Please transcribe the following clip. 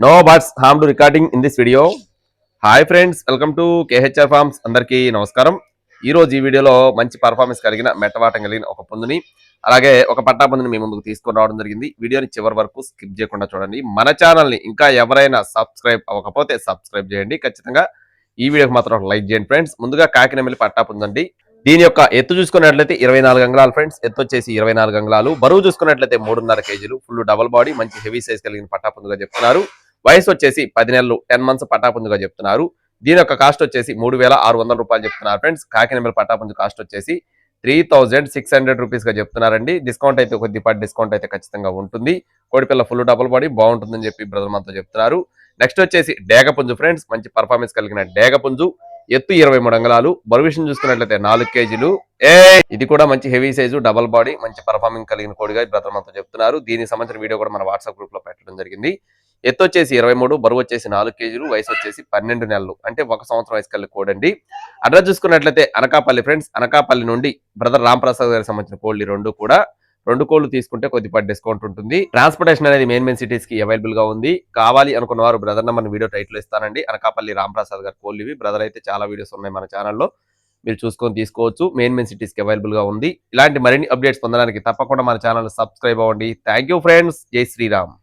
No birds harm to recording in this video hi friends welcome to KHR farms అందరికీ నమస్కారం. ఈ రోజు ఈ వీడియోలో మంచి పర్ఫార్మెన్స్ కలిగిన మెట్టవాటం కలిగిన ఒక పొందుని అలాగే ఒక పట్టా పొందుని మీ ముందుకు తీసుకుని రావడం జరిగింది. వీడియోని చివరి వరకు స్కిప్ చేయకుండా చూడండి. మన ఛానల్ని ఇంకా ఎవరైనా సబ్స్క్రైబ్ అవ్వకపోతే సబ్స్క్రైబ్ చేయండి. ఖచ్చితంగా ఈ వీడియోకి మాత్రం లైక్ చేయండి ఫ్రెండ్స్ ముందుగా కాకినమిల్లి పట్టా పొందండి. దీని యొక్క ఎత్తు చూసుకున్నట్లయితే ఇరవై నాలుగు అంగళాలు ఫ్రెండ్స్ ఎత్తు వచ్చేసి ఇరవై నాలుగు అంగళాలు. బరువు చూసుకున్నట్లయితే మూడున్నర కేజీలు. ఫుల్ డబల్ బాడీ మంచి హెవీ సైజ్ కలిగిన పట్టాపుందుగా చెప్తున్నారు. వయసు వచ్చేసి పది నెలలు టెన్ మంత్స్ పట్టాపుందుగా చెప్తున్నారు. దీని యొక్క కాస్ట్ వచ్చేసి మూడు వేల ఆరు వందల రూపాయలు చెప్తున్నారు ఫ్రెండ్స్. కాకినెమ్మల పట్టాపుంజు కాస్ట్ వచ్చేసి త్రీ థౌజండ్ సిక్స్ హండ్రెడ్ రూపీస్గా చెప్తున్నారండి. డిస్కౌంట్ అయితే కొద్దిపాటి డిస్కౌంట్ అయితే ఖచ్చితంగా ఉంటుంది. కోడిపిల్ల ఫుల్ డబల్ బాడీ బాగుంటుందని చెప్పి బ్రదర్ మనతో చెప్తున్నారు. నెక్స్ట్ వచ్చేసి డేగపుంజు ఫ్రెండ్స్. మంచి పర్ఫార్మెన్స్ కలిగిన డేగపుంజు. ఎత్తు ఇరవై మూడు అంగళాలు. బరువిషన్ చూసుకున్నట్లయితే నాలుగు కేజీలు. ఏ ఇది కూడా మంచి హెవీ సైజు డబల్ బాడీ మంచి పర్ఫార్మింగ్ కలిగిన కోడిగా బ్రదర్ మనతో చెప్తున్నారు. దీనికి సంబంధించిన వీడియో కూడా మన వాట్సాప్ గ్రూప్లో పెట్టడం జరిగింది. ఎత్తు వచ్చేసి ఇరవై మూడు బరువు వచ్చేసి నాలుగు కేజీలు వయసు వచ్చేసి పన్నెండు నెలలు. అంటే ఒక సంవత్సరం వయసు కలిగి కోడండి. అడ్రస్ చూసుకున్నట్లయితే అనకాపల్లి ఫ్రెండ్స్ అనకాపల్లి నుండి బ్రదర్ రామ్ ప్రసాద్ గారికి సంబంధించిన కోళ్ళు రెండు కూడా. రెండు కోళ్ళు తీసుకుంటే కొద్దిపాటి డిస్కౌంట్ ఉంటుంది. ట్రాన్స్పోర్టేషన్ అనేది మెయిన్ మెయిన్ సిటీస్కి అవైలబుల్గా ఉంది. కావాలి అనుకున్న వారు బ్రదర్ నెంబర్ వీడియో టైటిల్ ఇస్తానండి. అనకాపల్లి రామ్ ప్రసాద్ గారి కోళ్ళు ఇవి. బ్రదర్ అయితే చాలా వీడియోస్ ఉన్నాయి మన ఛానల్లో. మీరు చూసుకొని తీసుకోవచ్చు. మెయిన్ మెయిన్ సిటీస్కి అవైలబుల్గా ఉంది. ఇలాంటి మరిన్ని అప్డేట్స్ పొందడానికి తప్పకుండా మన ఛానల్ సబ్స్క్రైబ్ అవ్వండి. Thank you friends. జై శ్రీరామ్.